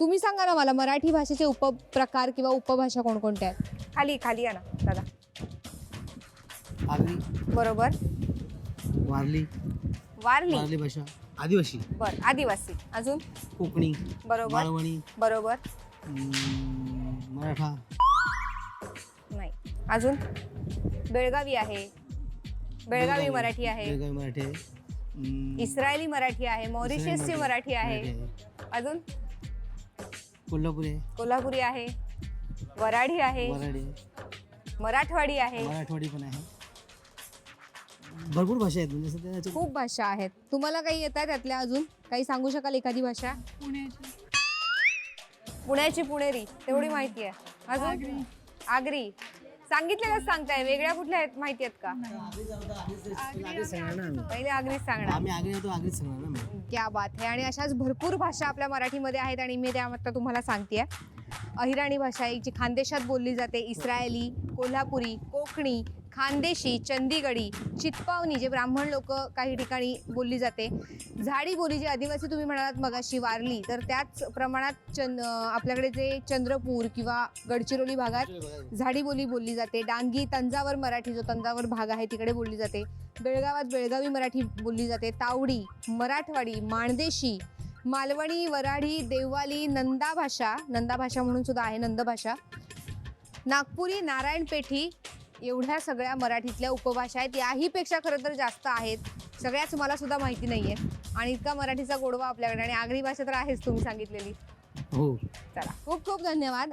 तुम्ही सांगा ना मला मराठी भाषेचे उपप्रकार किंवा उपभाषा कोणकोणत्या आहेत? खाली खाली या ना दादा. आगरी. बरोबर. वारली. वारली. वारली भाषा. आदिवासी. बर आदिवासी. अजून? कोकणी. बरोबर. मालवणी बरोबर. मराठा. नाही. अजून? बेळगावी आहे. बेळगावी. मराठी आहे. बेळगावी मराठी आहे. इस्रायली मराठी आहे मॉरिशियसची मराठी. आहे. अजून? कोल्हापुरी आहे. कोल्हापुरी आहे वराडी आहे वराडी मराठवाडी आहे. मराठवाडी पण आहे. भरपूर भाषा आहेत म्हणजे खूप भाषा आहेत. तुम्हाला काही येत आहे त्यातल्या अजून? काही सांगू शकाल एखादी भाषा? पुण्याची. पुणेरी तेवढी माहिती आहे. अजून? आगरी. सांगितलेलंच सांगताय वेगळ्या कुठल्या आहेत माहिती आहेत का? पहिले आगरीच सांगणार. आम्ही आगरी होतो आगरीच सांगणार ना मग. क्या बात आहे आणि अशाच भरपूर भाषा आपल्या मराठीमध्ये आहेत आणि मी त्या आता तुम्हाला सांगते अहिराणी भाषा आहे जी खानदेशात बोलली जाते इस्रायली कोल्हापुरी कोकणी खानदेशी चंदीगडी चितपावनी जे ब्राह्मण लोक काही ठिकाणी बोलली जाते. झाडी बोली जी आदिवासी तुम्ही म्हणालात मगाशी वारली तर त्याच प्रमाणात चंद आपल्याकडे जे चंद्रपूर किंवा गडचिरोली भागात झाडी बोली बोलली जाते. डांगी तंजावर मराठी जो तंजावर भाग आहे तिकडे बोलली जाते. बेळगावात बेळगावी मराठी बोलली जाते. तावडी मराठवाडी माणदेशी मालवणी वराडी देववाली नंदा भाषा नंदा भाषा म्हणून सुद्धा आहे नंद भाषा. नागपुरी नारायणपेठी एवढ्या सगळ्या मराठीतल्या उपभाषा आहेत याहीपेक्षा खरं तर जास्त आहेत. सगळ्याच मला सुद्धा माहिती नाही आहे आणि इतका मराठीचा गोडवा आपल्याकडे आणि आगरी भाषा तर आहेच तुम्ही सांगितलेली. हो. चला खूप खूप धन्यवाद.